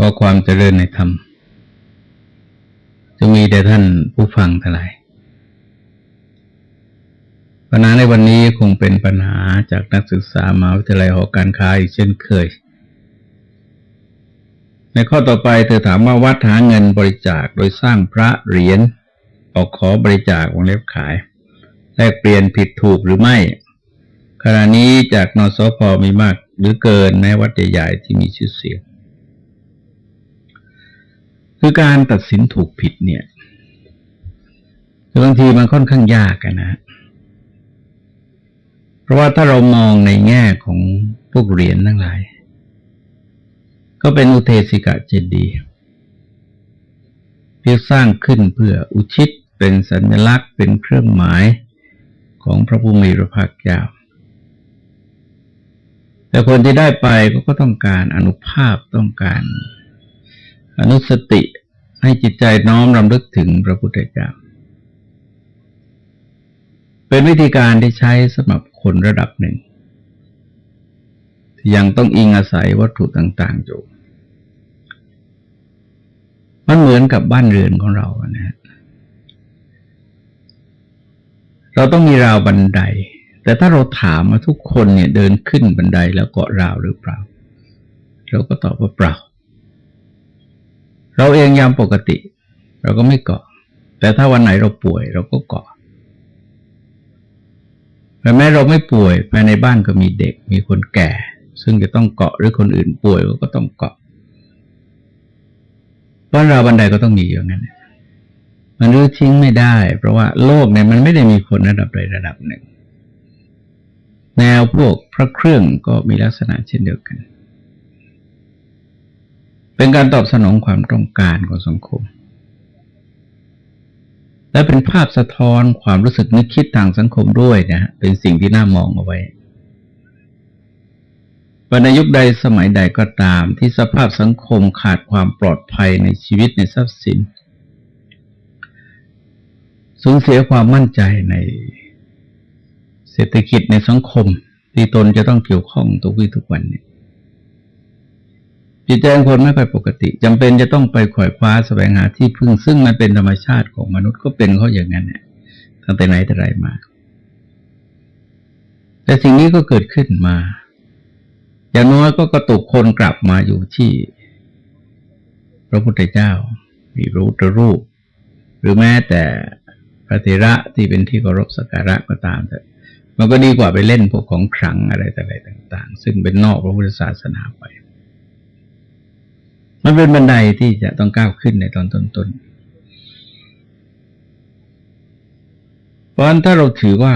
ขอความเจริญในธรรมจะมีแด่ท่านผู้ฟังทั้งหลายปัญหาในวันนี้คงเป็นปัญหาจากนักศึกษามหาวิทยาลัยหอการค้าอีกเช่นเคย ในข้อต่อไปเธอถามว่าวัดหาเงินบริจาคโดยสร้างพระเหรียญออกขอบริจาควงเล็บขาย แลกเปลี่ยนผิดถูกหรือไม่ ขณะนี้จากนสพมีมากหรือเกินแม้วัดใหญ่ๆที่มีชื่อเสียง คือการตัดสินถูกผิดเนี่ยคือบางทีมันค่อนข้างยากนะ เพราะว่าถ้าเรามองในแง่ของพวกเหรียญทั้งหลาย ก็เป็นอุเทศิกะเจดีย์ที่สร้างขึ้นเพื่ออุชิตเป็นสัญลักษณ์เป็นเครื่องหมายของพระภูมิพระภาคเจ้าแต่คนที่ได้ไปก็ต้องการอนุภาพต้องการ อนุสติให้จิตใจน้อมรำลึกถึงพระพุทธเจ้า เป็นวิธีการที่ใช้สำหรับคนระดับหนึ่ง ที่ยังต้องอิงอาศัยวัตถุต่าง ๆ อยู่ มันเหมือนกับบ้านเรือนของเรานะฮะเราต้องมีราวบันได แต่ถ้าเราถามมาทุกคนเนี่ยเดินขึ้นบันไดแล้วเกาะราวหรือเปล่า เราก็ตอบว่าเปล่า เราเองยามปกติ เราก็ไม่เกาะ แต่ถ้าวันไหนเราป่วย เราก็เกาะแม้เราไม่ป่วยภายในบ้านก็มีเด็กมีคนแก่ ซึ่งจะต้องเกาะหรือคนอื่นป่วยก็ต้องเกาะบ้านเราบันไดก็ต้องมีอย่างนั้นมันรื้อทิ้งไม่ได้ เพราะว่าโลกเนี่ยมันไม่ได้มีคนระดับใดระดับหนึ่ง แนวพวกพระเครื่องก็มีลักษณะเช่นเดียวกัน เป็นการตอบสนองความต้องการของสังคม และเป็นภาพสะท้อนความรู้สึกนึกคิดทางสังคมด้วยนะฮะเป็นสิ่งที่น่ามองเอาไว้ในยุคใดสมัยใดก็ตาม ที่สภาพสังคมขาดความปลอดภัยในชีวิตในทรัพย์สิน สูญเสียความมั่นใจในเศรษฐกิจในสังคม ที่ตนจะต้องเกี่ยวข้องทุกวี่ทุกวันเนี่ย จิตใจของคนไม่ค่อยปกติจำเป็นจะต้องไปขวายคว้าแสวงหาที่พึ่งซึ่งมันเป็นธรรมชาติของมนุษย์ก็เป็นเขาอย่างนั้นเนี่ยตั้งแต่ไหนแต่ไรมา แต่สิ่งนี้ก็เกิดขึ้นมา อย่างน้อยก็กระตุกคนกลับมาอยู่ที่ พระพุทธเจ้ามีรู้ตรูป หรือแม้แต่พระเถระที่เป็นที่เคารพสักการะก็ตามแต่มันก็ดีกว่าไปเล่นพวกของขลังอะไรต่างๆ ซึ่งเป็นนอกพระพุทธศาสนาไป มันเป็นบันไดที่จะต้องก้าวขึ้นในตอนต้นๆ เพราะฉะนั้นถ้าเราถือว่า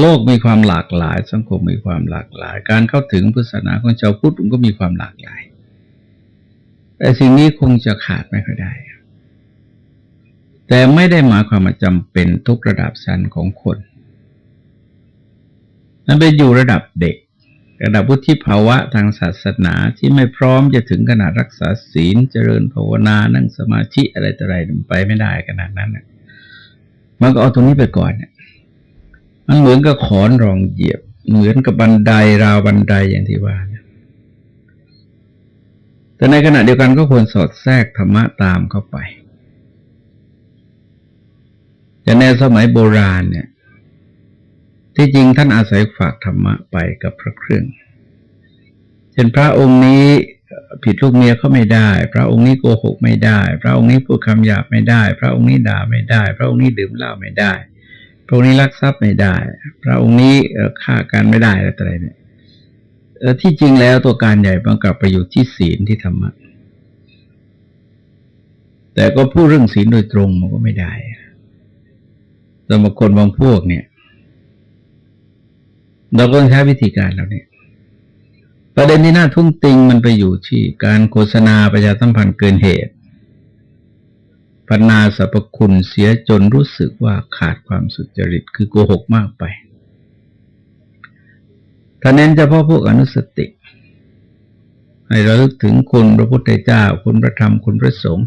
โลกมีความหลากหลาย สังคมมีความหลากหลาย การเข้าถึงพุทธศาสนาของชาวพุทธก็มีความหลากหลาย แต่สิ่งนี้คงจะขาดไม่ค่อยได้ แต่ไม่ได้หมายความว่าจำเป็นทุกระดับชั้นของคน นั้นเป็นอยู่ระดับเด็ก ระดับวุฒิภาวะทางศาสนาที่ไม่พร้อมจะถึงขนาดรักษาศีลเจริญภาวนานั่งสมาธิอะไรต่ออะไรไปไม่ได้ขนาดนั้นมันก็เอาตรงนี้ไปก่อนเนี่ยมันเหมือนกับขอนรองเหยียบ เหมือนกับบันไดราวบันไดอย่างที่ว่าแต่ในขณะเดียวกันก็ควรสอดแทรกธรรมะตามเข้าไปแต่ในสมัยโบราณเนี่ย ที่จริงท่านอาศัยฝากธรรมะไปกับพระเครื่อง เช่นพระองค์นี้ผิดลูกเมียเขาไม่ได้ พระองค์นี้โกหกไม่ได้ พระองค์นี้พูดคำหยาบไม่ได้ พระองค์นี้ด่าไม่ได้ พระองค์นี้ดื่มเหล้าไม่ได้ พระองค์นี้ลักทรัพย์ไม่ได้ พระองค์นี้ฆ่ากันไม่ได้อะไรเนี่ยที่จริงแล้วตัวการใหญ่บังกลับไปอยู่ที่ศีลที่ธรรมะแต่ก็พูดเรื่องศีลโดยตรงมันก็ไม่ได้สมคนบางพวกเนี่ย เราก็ต้องใช้วิธีการแล้วเนี่ยประเด็นที่น่าทุ่งติงมันไปอยู่ที่การโฆษณาประชาสัมพันธ์เกินเหตุพันาสรรพคุณเสียจนรู้สึกว่าขาดความสุจริตคือโกหกมากไป ถ้าเน้นเฉพาะพวกอนุสติ ให้เราลึกถึงคุณพระพุทธเจ้า คุณพระธรรม คุณพระสงฆ์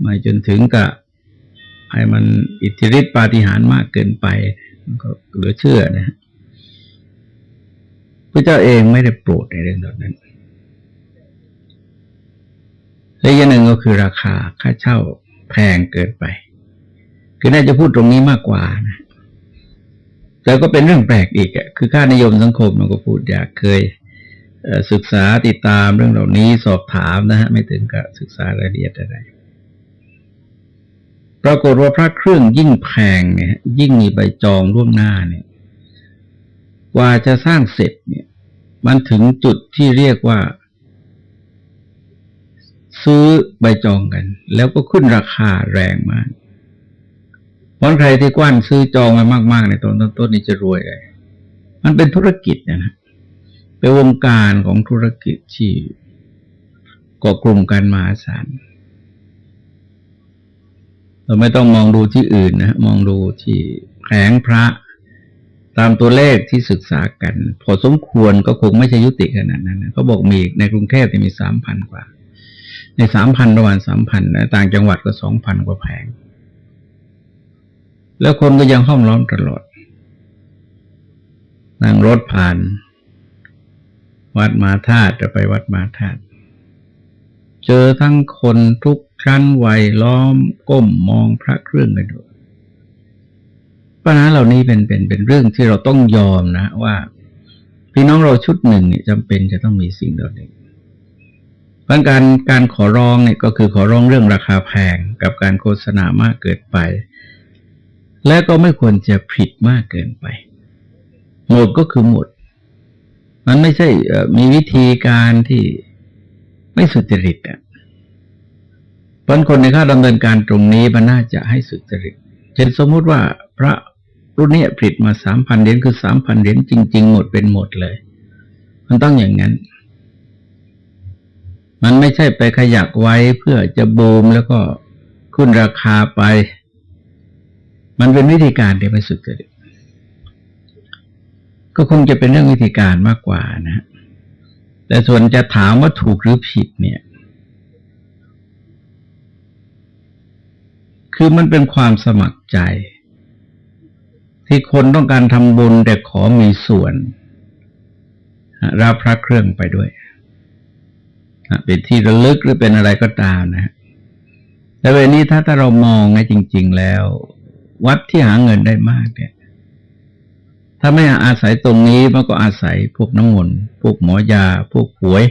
ไม่จนถึงกับให้มันอิทธิฤทธิปาฏิหาริย์มากเกินไปก็เหลือเชื่อนะ พระเจ้าเองไม่ได้โปรดในเรื่องเหล่านั้นและอีกอย่างหนึ่งก็คือราคาค่าเช่าแพงเกินไป คือน่าจะพูดตรงนี้มากกว่านะ แต่ก็เป็นเรื่องแปลกอีกอะคือค่านิยมสังคมมันก็พูดอยากเคยศึกษาติดตามเรื่องเหล่านี้สอบถามนะฮะ ไม่ถึงกับศึกษารายละเอียดอะไรปรากฏว่าพระเครื่องยิ่งแพงเนี่ย ยิ่งมีใบจองล่วงหน้าเนี่ย กว่าจะสร้างเสร็จเนี่ย มันถึงจุดที่เรียกว่า ซื้อใบจองกัน แล้วก็ขึ้นราคาแรงมากวันใครที่กว้านซื้อจองมามากๆ ในตอนต้นๆนี่จะรวยเลย มันเป็นธุรกิจนะนะเป็นวงการของธุรกิจที่ก่อกลุ่มการมหาศาลเราไม่ต้องมองดูที่อื่นนะ มองดูที่แผงพระ ตามตัวเลขที่ศึกษากัน พอสมควรก็คงไม่ใช่ยุติขนาดนั้นเขาบอกมีในกรุงเทพจะมีสามพันกว่า ในสามพันประมาณสามพันต่างจังหวัดก็สองพันกว่าแผง แล้วคนก็ยังห้อมล้อมตลอดนั่งรถผ่าน วัดมาธาตุจะไปวัดมาธาตุเจอทั้งคนทุกชั้นวัยล้อมก้มมองพระเครื่องกันด้วย ปัญหาเหล่านี้เป็นเป็นเป็นเรื่องที่เราต้องยอมนะ ว่า พี่น้องเราชุดหนึ่งเนี่ยจำเป็นจะต้องมีสิ่งเหล่านี้เพราะการการขอร้องเนี่ยก็คือขอร้องเรื่องราคาแพงกับการโฆษณามากเกินไป และก็ไม่ควรจะผิดมากเกินไป หมดก็คือหมด มันไม่ใช่มีวิธีการที่ไม่สุจริตอะเพราะคนในข้าดำเนินการตรงนี้มันน่าจะให้สุจริต เช่นสมมุติว่าพระ รุ่นนี้ผลิตมาสามพันเหรียญคือสามพันเหรียญจริง ๆ หมดเป็นหมดเลย มันต้องอย่างนั้น มันไม่ใช่ไปขยักไว้เพื่อจะบูมแล้วก็ขึ้นราคาไป มันเป็นวิธีการที่ไม่สุจริตก็คงจะเป็นเรื่องวิธีการมากกว่านะ แต่ส่วนจะถามว่าถูกหรือผิดเนี่ย คือมันเป็นความสมัครใจ ที่คนต้องการทำบุญแต่ขอมีส่วนรับพระเครื่องไปด้วยเป็นที่ระลึกหรือเป็นอะไรก็ตามนะแต่เวลนี้ถ้าถ้าเรามองในจริง ๆ แล้ว วัดที่หาเงินได้มากเนี่ย ถ้าไม่อาศัยตรงนี้มันก็อาศัยพวกน้ำมนต์พวกหมอยา พวกหวย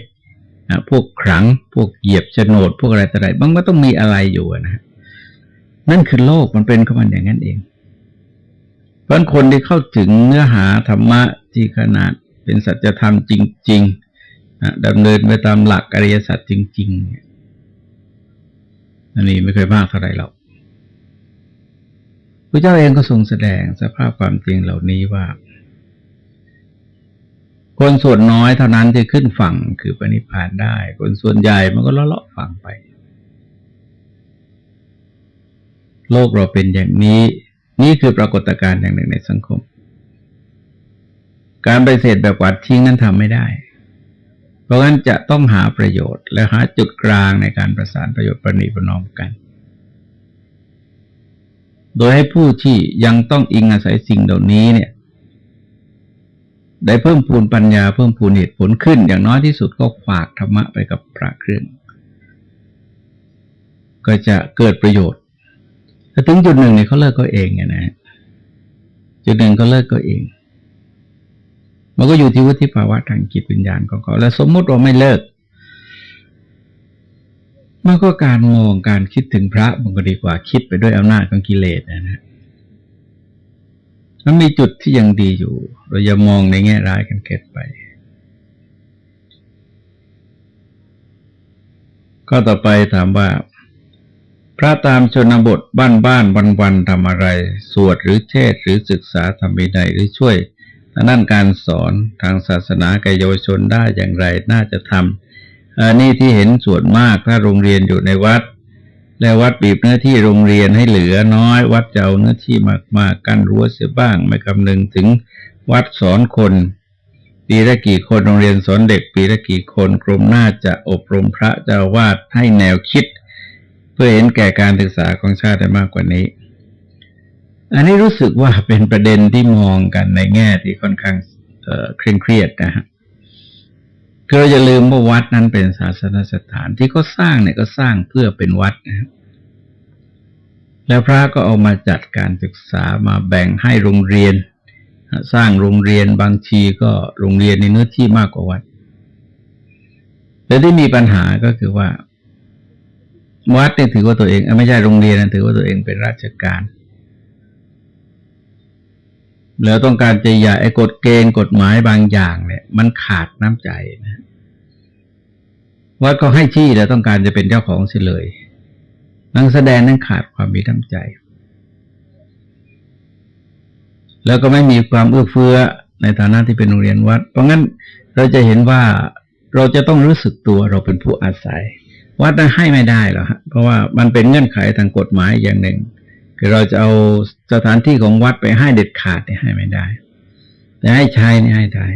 พวกขลัง พวกเหยียบโฉนด พวกอะไรต่ออะไรมันก็ต้องมีอะไรอยู่นะนั่นคือโลกมันเป็นของมันอย่างนั้นเอง เพราะคนที่เข้าถึงเนื้อหาธรรมะที่ขนาดเป็นสัจธรรมจริงๆดำเนินไปตามหลักอริยสัจจริงๆอันนี้ไม่เคยมากเท่าไรหรอกพระเจ้าเองก็ทรงแสดงสภาพความจริงเหล่านี้ว่า คนส่วนน้อยเท่านั้นที่ขึ้นฝั่งคือปณิพานได้ คนส่วนใหญ่มันก็เลาะๆฝั่งไป โลกเราเป็นอย่างนี้ นี่คือปรากฏการณ์อย่างหนึ่งในสังคม การไปเสดแบบวัดทิ้งนั้นทำไม่ได้ เพราะงั้นจะต้องหาประโยชน์ และหาจุดกลางในการประสานประโยชน์ประนีประนอมกัน โดยให้ผู้ที่ยังต้องอิงอาศัยสิ่งเหล่านี้เนี่ย ได้เพิ่มพูนปัญญาเพิ่มพูนเหตุผลขึ้น อย่างน้อยที่สุดก็ฝากธรรมะไปกับพระเครื่อง ก็จะเกิดประโยชน์ ถ้าถึงจุดหนึ่งเนี่ยเขาเลิกก็เองไงนะ จุดหนึ่งก็เลิกก็เอง มันก็อยู่ที่วุฒิภาวะทางจิตวิญญาณของเขาแล้วสมมติว่าไม่เลิกมันก็การมองการคิดถึงพระมันก็ดีกว่าคิดไปด้วยอำนาจของกิเลสนะนะมันมีจุดที่ยังดีอยู่ เราอย่ามองในแง่ร้ายกันเกิดไป ก็ต่อไปถามว่า พระตามชนบทบ้านบ้านวันวันทำอะไร สวดหรือเทศหรือศึกษาทำไม่ได้หรือช่วยทางด้านการสอนทางศาสนาแก่เยาวชนได้อย่างไรน่าจะทำอันนี้ที่เห็นส่วนมากถ้าโรงเรียนอยู่ในวัด แล้ววัดบีบเนื้อที่โรงเรียนให้เหลือน้อย วัดเจะเอาเนื้อที่มากมากันรั้วเสียบ้าง ไม่คำนึงถึงวัดสอนคน ปีละกี่คนโรงเรียนสอนเด็ก ปีละกี่คนกรมน่าจะอบรมพระเจ้าวาดให้แนวคิด พื่อเห็นแก่การศึกษาของชาติได้มากกว่านี้ อันนี้รู้สึกว่าเป็นประเด็นที่มองกันในแง่ที่ค่อนข้างเคร่งเครียดนะฮะคือเราจะลืมว่าวัดนั้นเป็นศาสนสถานที่เขาสร้างเนี่ยก็สร้างเพื่อเป็นวัดนะแล้วพระก็เอามาจัดการศึกษามาแบ่งให้โรงเรียน สร้างโรงเรียนบางทีก็โรงเรียนในเนื้อที่มากกว่าวัด แต่ที่มีปัญหาก็คือว่า วัดเนี่ยถือว่าตัวเองไม่ใช่โรงเรียนนะถือว่าตัวเองเป็นราชการ แล้วต้องการจะใหญ่ไอ้กฎเกณฑ์กฎหมายบางอย่าง เนี่ย มันขาดน้ำใจนะวัดก็ให้ที่แล้วต้องการจะเป็นเจ้าของเสียเลยนักแสดงนั้นขาดความมีน้ำใจ แล้วก็ไม่มีความเอื้อเฟื้อในฐานะที่เป็นโรงเรียนวัด เพราะงั้นเราจะเห็นว่าเราจะต้องรู้สึกตัวเราเป็นผู้อาศัย วัดนั้นให้ไม่ได้หรอกฮะเพราะว่ามันเป็นเงื่อนไขทางกฎหมายอย่างหนึ่ง คือเราจะเอาสถานที่ของวัดไปให้เด็ดขาดเนี่ยให้ไม่ได้ แต่ให้ใช้นี่ให้ได้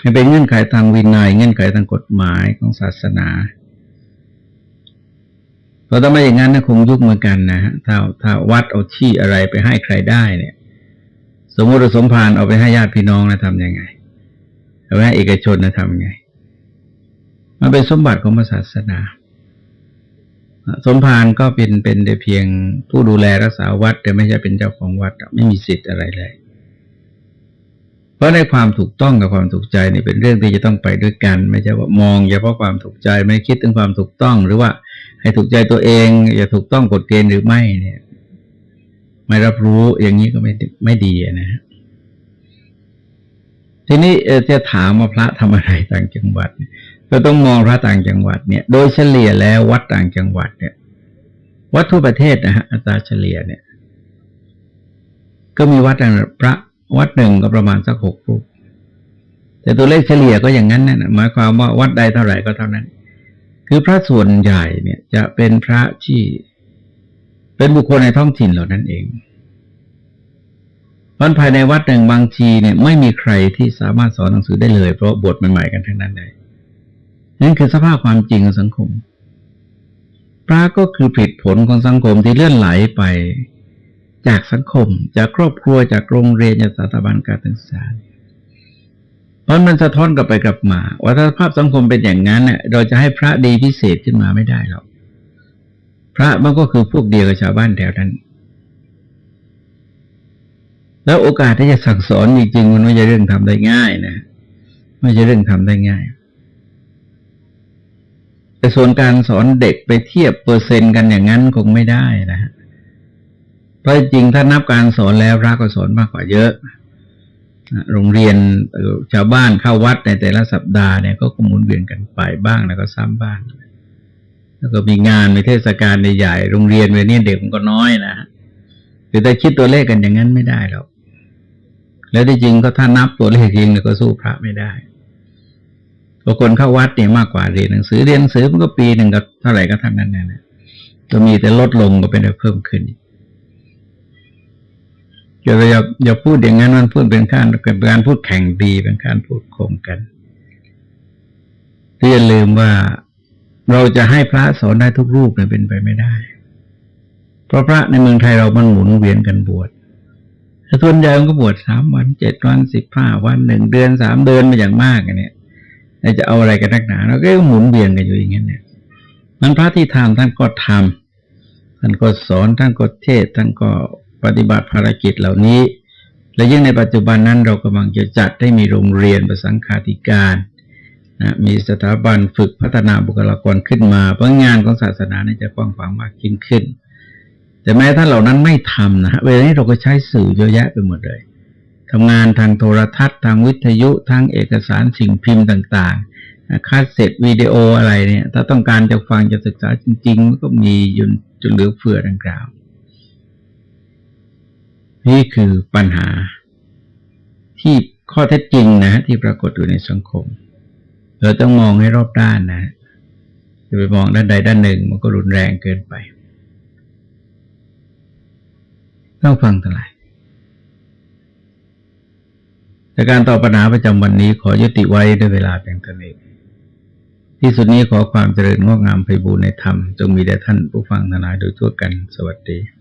ให้เป็นเงื่อนไขทางวินัย เงื่อนไขทางกฎหมายของศาสนาเพราะถ้าไม่อย่างนั้นนะคงยุบเหมือนกันนะฮะถ้าถ้าวัดเอาที่อะไรไปให้ใครได้เนี่ย สมมติสมภารเอาไปให้ญาติพี่น้องนะทำยังไงเอาไปให้เอกชนนะทำยังไงมันเป็นสมบัติของศาสนา สมภารก็เป็นเป็นแต่เพียงผู้ดูแลรักษาวัด แต่ไม่ใช่เป็นเจ้าของวัดไม่มีสิทธิ์อะไรเลย เพราะในความถูกต้องกับความถูกใจนี่เป็นเรื่องที่จะต้องไปด้วยกัน ไม่ใช่ว่ามองเฉพาะความถูกใจไม่คิดถึงความถูกต้อง หรือว่าให้ถูกใจตัวเองอย่าถูกต้องกฎเกณฑ์หรือไม่เนี่ย ไม่รับรู้อย่างนี้ก็ไม่ไม่ดีนะฮะ ทีนี้จะถามว่าพระทำอะไรต่างจังหวัดก็ต้องมองพระต่างจังหวัดเนี่ย โดยเฉลี่ยแล้ววัดต่างจังหวัดเนี่ย วัดทั่วประเทศนะฮะอัตราเฉลี่ยเนี่ย ก็มีวัดพระวัดหนึ่งก็ประมาณสักหกรูปแต่ตัวเลขเฉลี่ยก็อย่างนั้นนะหมายความว่าวัดใดเท่าไหร่ก็เท่านั้น คือพระส่วนใหญ่เนี่ย จะเป็นพระที่เป็นบุคคลในท้องถิ่นเหล่านั้นเอง วันภายในวัดหนึ่งบางทีเนี่ยไม่มีใครที่สามารถสอนหนังสือได้เลย เพราะบทใหม่ๆกันทั้งนั้นเลยนั่นคือสภาพความจริงของสังคม พระก็คือผลผลของสังคมที่เลื่อนไหลไป จากสังคม จากครอบครัวจากโรงเรียนจากสถาบันการศึกษาพราะมันสะท้อนกลับไปกลับมา ว่าถ้าภาพสังคมเป็นอย่างนั้นเนี่ยเราจะให้พระดีพิเศษขึ้นมาไม่ได้หรอกพระมันก็คือพวกเดียวกับชาวบ้านแถวนั้น แล้วโอกาสที่จะสั่งสอนจริงๆมันไม่ใช่เรื่องทำได้ง่ายนะไม่ใช่เรื่องทำได้ง่าย แต่ส่วนการสอนเด็กไปเทียบเปอร์เซ็นต์กันอย่างนั้นคงไม่ได้นะเพราะจริงถ้านับการสอนแล้วพระก็สอนมากกว่าเยอะโรงเรียนชาวบ้านเข้าวัดในแต่ละสัปดาห์เนี่ยก็หมุนเวียนกันไปบ้างแล้วก็ซ้ำบ้าง แล้วก็มีงานมีเทศกาลใหญ่ๆโรงเรียนเวลนี้เด็กมันก็น้อยนะคือแต่คิดตัวเลขกันอย่างนั้นไม่ได้หรอก แล้วที่จริงก็ถ้านับตัวเลขจริงเนี่ยก็สู้พระไม่ได้บางคนเข้าวัดเนี่ยมากกว่าเรียนหนังสือเรียนหนังสือมันก็ปีหนึ่งก็เท่าไหร่ก็เท่านั้นนะจะมีแต่ลดลงก็เป็นเพิ่มขึ้นอย่าอย่าอย่าพูดอย่างนั้นมันพูดเป็นการเป็นการพูดแข่งดีเป็นการพูดโคมกันอย่าลืมว่าเราจะให้พระสอนได้ทุกรูปเนี่ยเป็นไปไม่ได้ เพราะพระในเมืองไทยเรามันหมุนเวียนกันบวช แต่ส่วนใหญ่มันก็บวชสามวันเจ็ดวันสิบห้าวันหนึ่งเดือนสามเดือนมาอย่างมากเนี่ยจะเอาอะไรกันนักหนาเราก็หมุนเวียนกันอยู่อย่างนี้เนี่ยมันพระที่ทำท่านก็ทำท่านก็สอนท่านก็เทศท่านก็ปฏิบัติภารกิจเหล่านี้ และยิ่งในปัจจุบันนั้นเรากำลังจะจัดได้มีโรงเรียนประสังฆาธิการนะมีสถาบันฝึกพัฒนาบุคลากรขึ้นมาเพราะงานของศาสนาจะกว้างขวางมากยิ่งขึ้น แต่แม้ถ้าเหล่านั้นไม่ทำนะฮะเวลานี้เราก็ใช้สื่อเยอะแยะไปหมดเลยทำงานทางโทรทัศน์ ทางวิทยุทางเอกสารสิ่งพิมพ์ต่างๆคาสเซ็ตวิดีโออะไรเนี่ย ถ้าต้องการจะฟังจะศึกษาจริงๆ ก็มีอยู่จนเหลือเฟือดังกล่าว นี่คือปัญหาที่ข้อเท็จจริงนะที่ปรากฏอยู่ในสังคม เราต้องมองให้รอบด้านนะจะไปมองด้านใดด้านหนึ่ง มันก็รุนแรงเกินไป ต้องฟังทั้งหลายแต่การตอบปัญหาประจำวันนี้ขอยุติไว้ด้วยเวลาเพียงเท่านี้ที่สุดนี้ขอความเจริญงอกงามไปบูรณนธรรม จงมีแด่ท่านผู้ฟังทั้งหลายโดยทั่วกัน สวัสดี